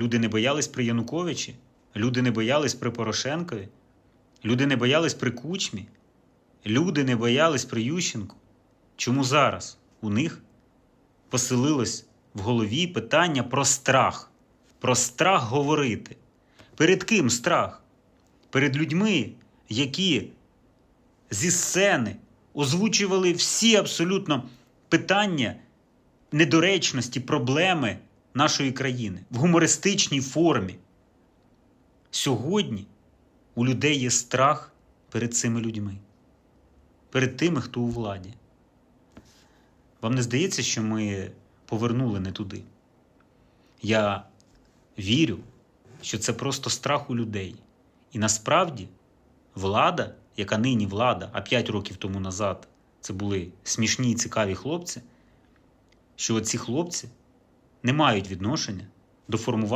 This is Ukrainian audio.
Люди не боялись при Януковичі, люди не боялись при Порошенкові, люди не боялись при Кучмі, люди не боялись при Ющенку. Чому зараз у них поселилось в голові питання про страх, про страх говорити? Перед ким страх? Перед людьми, які зі сцени озвучували всі абсолютно питання недоречності, проблеми нашої країни в гумористичній формі. Сьогодні у людей є страх перед цими людьми, перед тими, хто у владі. Вам не здається, що ми повернули не туди? Я вірю, що це просто страх у людей. І насправді влада, яка нині влада, а 5 років тому назад це були смішні і цікаві хлопці, що ці хлопці не мають відношення до формування.